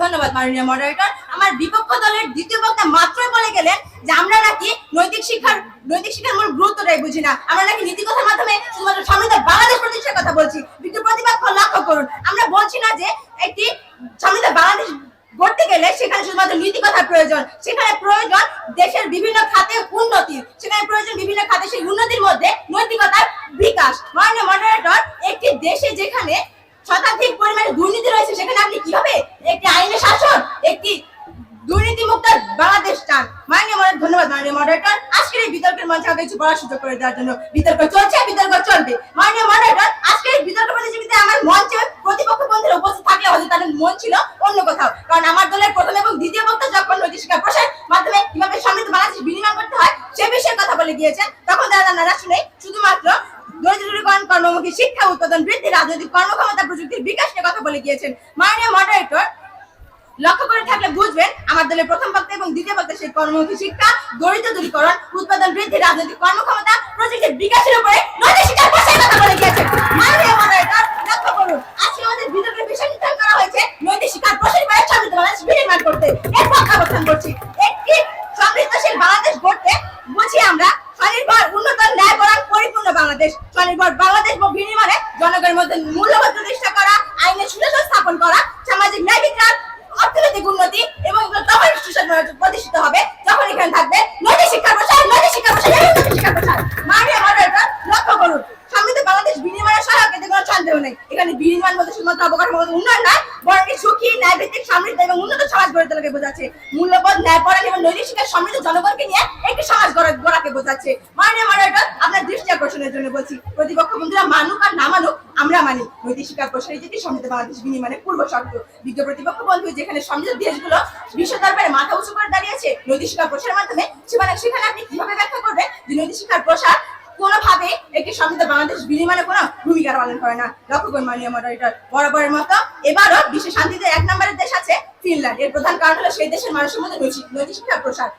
ধন্যবাদ, মাননীয় মডারেটর আমার বিপক্ষ দলের দ্বিতীয় বক্তা মাত্রই বলে গেলেন যে আমরা নাকি নৈতিক শিক্ষার নৈতিক শিক্ষার মূল গুরুত্বটাই বুঝি না। আমরা নাকি নীতিকথার মাধ্যমে শুধুমাত্র সমৃদ্ধ বাংলাদেশ প্রতিষ্ঠার কথা বলছি। কিন্তু প্রতিপক্ষ লক্ষ্য করুন। আমরা বলছি না যে একটি সমৃদ্ধ বাংলাদেশ গড়তে গেলে সেখানে শুধুমাত্র নীতিকথার প্রয়োজন। সেখানে প্রয়োজন দেশের বিভিন্ন খাতে উন্নতি। সেখানে প্রয়োজন বিভিন্ন খাতে সেই উন্নতির মধ্যে নৈতিকতার বিকাশ। মাননীয় মডারেটর একটি দেশে যেখানে শতাধিক পরিমাণে দুর্নীতি রয়েছে, সেখানে আপনি কীভাবে একটি আইনের শাসন একটি দুর্নীতি মুক্ত বাংলাদেশ চান মাননীয় মডারেটর ধন্যবাদ মাননীয় মডারেটর আজকের এই মঞ্চে কিছু সুযোগ করে দেওয়ার জন্য বিতর্ক চলছে, বিতর্ক চলবে। মাননীয় আজকের এই বিতর্ক প্রতিযোগিতায় আমার মঞ্চে প্রতিপক্ষ বন্ধুরা উপস্থিত থাকলে হয়তো তাদের মন ছিল অন্য কোথাও। কারণ আমার দলের প্রথম এবং দ্বিতীয় বক্তা যখন নৈতিক শিক্ষা প্রসার মাধ্যমে কীভাবে সমৃদ্ধ বাংলাদেশ বিনিময় করতে হয়, সে বিষয়ে কথা বলে গিয়েছেন। তখন তারা নানা শুনে শুধুমাত্র দরিদ্র দূরীকরণ কর্মমুখী শিক্ষা উৎপাদন বৃদ্ধি, রাজনৈতিক কর্মক্ষমতা প্রযুক্তির বিকাশ নিয়ে কথা বলে গিয়েছেন। মাননীয় মডারেটর লক্ষ্য করে থাকলে বুঝবেন, আমার দলের প্রথম বক্তা এবং দ্বিতীয় বক্তা সেই কর্মমুখী শিক্ষা, দরিদ্র দূরীকরণ, উৎপাদন বৃদ্ধি, রাজনৈতিক কর্মক্ষমতা, প্রযুক্তির বিকাশের উপরে আজকে আমাদের করা বাংলাদেশ বিনির্মাণ বুঝি আমরা, স্বনির্ভর, উন্নত পরিপূর্ণ বাংলাদেশ। স্বনির্ভর বাংলাদেশ বিনিময়ে জনগণের মধ্যে মূল্যবোধ প্রতিষ্ঠা করা, আইনের সুশাসন স্থাপন করা সামাজিক ন্যায় বিচার অর্থনৈতিক উন্নতি এবং এগুলো তখন সুশাসন প্রতিষ্ঠিত হবে যখন এখানে থাকবে নৈতিক শিক্ষার প্রসার নৈতিক শিক্ষার প্রসার এবং নৈতিক শিক্ষার প্রসার মাননীয় মডারেটর লক্ষ্য করুন সমৃদ্ধ বাংলাদেশ বিনিময়ের সহায়ক সন্দেহ নেই। এখানে বিনিময় বলতে শুধুমাত্র উন্নয়ন নয়, বরং সুখী সমৃদ্ধ এবং উন্নত সমাজ গড়ে তোলাকে বোঝাচ্ছে। মূল্যবোধ এবং নৈতিক শিক্ষার সমৃদ্ধ জনগণকে নিয়ে একটি সমাজ গড়াকে বোঝাচ্ছে। মাননীয় আপনার দৃষ্টি আকর্ষণের জন্য বলছি, প্রতিপক্ষ বন্ধুরা মানুক আর না মানুক, আমরা মানি। নৈতিক শিক্ষার প্রসারে যেটি সমৃদ্ধ বাংলাদেশ বিনিময়ের পূর্ব শর্ত। বিজ্ঞ প্রতিপক্ষ বন্ধু, যেখানে সমৃদ্ধ দেশগুলো বিশ্ব দরবারে মাথা উঁচু করে দাঁড়িয়েছে, নৈতিক শিক্ষার প্রসারের মাধ্যমে, সেখানে সেখানে আপনি কীভাবে ব্যাখ্যা করবেন যে নৈতিক শিক্ষার প্রসার একটি সমৃদ্ধ বাংলাদেশ বিনিময়ে কোনো ভূমিকা পালন করে না। লক্ষ্য করুন, মাননীয় মডারেটর বরাবরের মতো এবারও বিশ্ব শান্তিতে এক নম্বরের দেশ আছে ফিনল্যান্ড। এর প্রধান কারণ হলো সেই দেশের মানুষের মধ্যে নৈতিক- শিক্ষার প্রসার।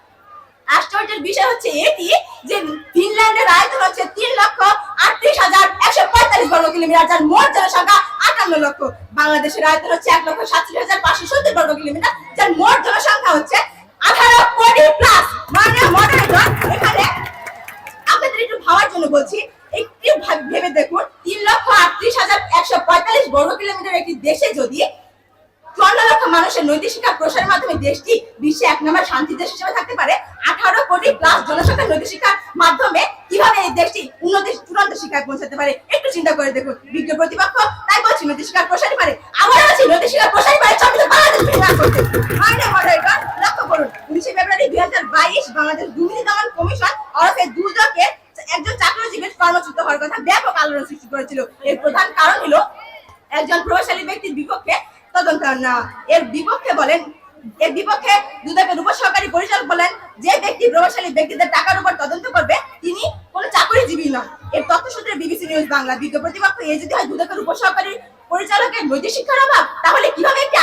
আশ্চর্যের বিষয় হচ্ছে এটি যে ফিনল্যান্ডের আয়তন হচ্ছে তিন লক্ষ আটত্রিশ হাজার একশো পঁয়তাল্লিশ বর্গ কিলোমিটার যার মোট জনসংখ্যা আটান্ন লক্ষ। বাংলাদেশের আয়তন হচ্ছে এক লক্ষ সাতত্রিশ হাজার পাঁচশো সত্তর বর্গ কিলোমিটার যার মোট জনসংখ্যা হচ্ছে আঠারো কোটি প্লাস মানে মডারেটর এখানে আপনাদের একটু ভাবার জন্য বলছি একটু ভেবে দেখুন, তিন লক্ষ আটত্রিশ হাজার একশো পঁয়তাল্লিশ বর্গ কিলোমিটার একটি দেশে যদি চুয়ান্ন লক্ষ মানুষের নৈতিক শিক্ষা প্রসারের মাধ্যমে দেশটি বিশ্বে এক নম্বর শান্তি দেশ হিসেবে থাকতে পারে, আঠারো কোটি প্লাস জনসংখ্যার নৈতিক শিক্ষার মাধ্যমে কীভাবে এই দেশটি উন্নতি চূড়ান্ত শিক্ষায় পৌঁছাতে পারে, একটু চিন্তা করে দেখুন। বিজ্ঞ প্রতিপক্ষ তাই বলছি, নৈতিক শিক্ষার প্রসারই পারে। আবার বলছি, নৈতিক শিক্ষার প্রসারই পারে সমৃদ্ধ বাংলাদেশ লক্ষ্য করুন, উনিশে ফেব্রুয়ারি দুই হাজার বাইশ বাংলাদেশ দুর্নীতি দমন কমিশন ওরফে দুদকের একজন চাকরিজীবীর কর্মচ্যুত হওয়ার কথা ব্যাপক আলোড়ন সৃষ্টি করেছিল। এর প্রধান কারণ হলো একজন প্রভাবশালী ব্যক্তির বিপক্ষে তদন্ত না। এর বিপক্ষে বলেন, এর বিপক্ষে দুদকের উপসহকারী পরিচালক বলেন, যে ব্যক্তি প্রভাবশালী ব্যক্তিদের টাকার উপর তদন্ত করবে, তিনি কোনো চাকরিজীবী নন। এর তথ্য সূত্রে বিবিসি নিউজ বাংলা বিজ্ঞ প্রতিপক্ষ এই যদি হয় দুদকের উপসহকারী পরিচালকের নৈতিক শিক্ষার অভাব, তাহলে কীভাবে একটি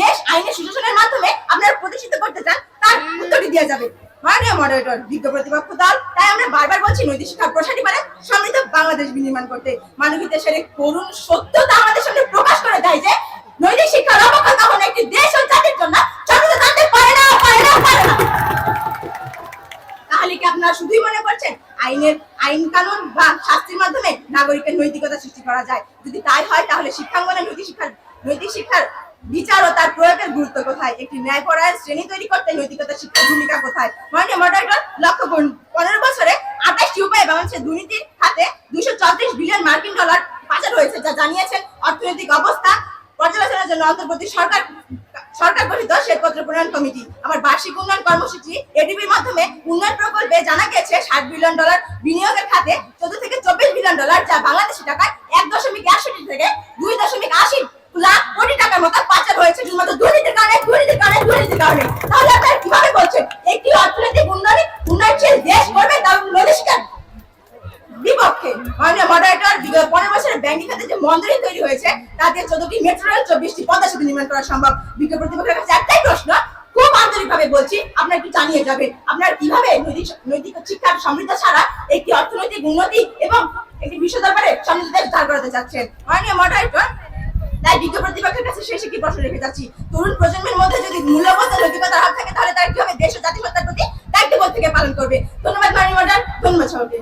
দেশ আইনের সুশাসনের মাধ্যমে আপনারা প্রতিষ্ঠিত করতে চান, তার উত্তরটি দেওয়া যাবে। মাননীয় মডারেটর বিজ্ঞ প্রতিপক্ষ দল। তাই আমরা বারবার বলছি, নৈতিক শিক্ষার প্রসারী পারে সমৃদ্ধ বাংলাদেশ বিনির্মাণ করতে। মানবিক দেশের এক করুণ সত্যতা আমাদের সামনে প্রকাশ করে দেয় যে, নৈতিক শিক্ষার অবক্ষয় কখনো একটি দেশ ও জাতির জন্য তাহলে কি আপনারা শুধুই মনে করছেন আইনের আইন কানুন বা শাস্তির মাধ্যমে নাগরিকের নৈতিকতা সৃষ্টি করা যায়? যদি তাই হয়, তাহলে শিক্ষাঙ্গনে নৈতিক শিক্ষার নৈতিক শিক্ষার বিচার ও তার প্রয়োগের গুরুত্ব কোথায়? একটি ন্যায়পরায়ণ শ্রেণি তৈরি করতে নৈতিকতা, শিক্ষার ভূমিকা কোথায়? মাননীয় মডারেটর লক্ষ্য করুন, পনেরো বছরে আঠাশটি উপায়ে বাংলাদেশের দুর্নীতির খাতে দুশো চৌত্রিশ বিলিয়ন মার্কিন ডলার পাচার হয়েছে, যা জানিয়েছেন অর্থনৈতিক অবস্থা পর্যালোচনার জন্য অন্তর্বর্তী সরকার সরকার গঠিত শ্বেতপত্র প্রণয়ন কমিটি। আমার বার্ষিক উন্নয়ন কর্মসূচি এডিবির মাধ্যমে উন্নয়ন প্রকল্পে জানা গেছে, ষাট বিলিয়ন ডলার বিনিয়োগের খাতে চোদ্দ থেকে চব্বিশ বিলিয়ন ডলার, যা বাংলাদেশি টাকায় এক দশমিক একষট্টি থেকে দুই দশমিক আশি লাখ কোটি টাকার মতো পাচার হয়েছে, শুধুমাত্র দুর্নীতির কারণে দুর্নীতির কারণে দুর্নীতির কারণে। তাহলে আপনারা কীভাবে বলছেন? একটি অর্থনৈতিক উন্নয়ন উন্নয়নশীল দেশ করবে তার নৈতিক বিপক্ষে। মাননীয় মডারেটর বিগত পনেরো বছরের ব্যাংকিং খাতে যে মন্দির তৈরি হয়েছে, তাতে চোদ্দটি মেট্রো রেল চব্বিশটি পদ্মা সেতু নির্মাণ করা সম্ভব। বিজ্ঞ প্রতিপক্ষের কাছে একটাই প্রশ্ন, খুব আন্তরিকভাবে বলছি, আপনার একটু জানিয়ে যাবেন, আপনার কীভাবে নৈতিক নৈতিক শিক্ষার সমৃদ্ধ ছাড়া একটি অর্থনৈতিক উন্নতি এবং একটি বিশ্ব দরবারে সমৃদ্ধ দেশ দাঁড় করাতে চাচ্ছেন? মাননীয় মডারেটর তাই বিজ্ঞ প্রতিপক্ষের কাছে শেষে কি প্রশ্ন রেখে যাচ্ছি? তরুণ প্রজন্মের মধ্যে যদি মূল্যবোধ নৈতিকতার হাত থাকে, তাহলে তারা কীভাবে দেশ ও জাতিসত্তার প্রতি দায়িত্ববোধ থেকে পালন করবে? ধন্যবাদ মানি মডার ধন্যবাদ সবাইকে।